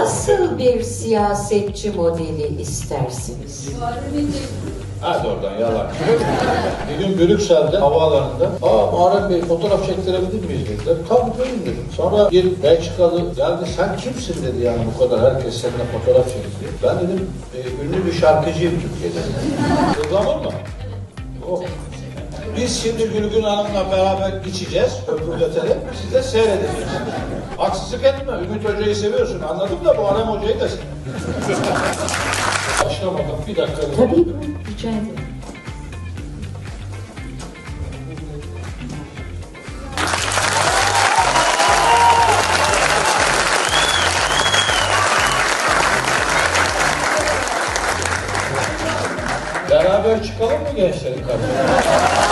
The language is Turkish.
Nasıl bir siyasetçi modeli istersiniz? Hadi oradan yalan. bir gün Brüksel'de havaalanında aa Muharrem Bey fotoğraf çektirebilir miyiz dediler. Tabii buyurun dedim. Sonra bir Belçikalı geldi sen kimsin dedi yani bu kadar herkes seninle fotoğraf çekiyor. Ben dedim e, ünlü bir şarkıcıyım Türkiye'de. Zaman mı? Biz şimdi Gülgün Hanım'la beraber içeceğiz, öpürletelim, siz de seyredeceksiniz. Haksızlık etme, Ümit Hoca'yı seviyorsun anladım da bu Alem Hoca'yı da Başlamadan bir dakika. Tabii rica ederim. Beraber çıkalım mı gençlerin karşısına?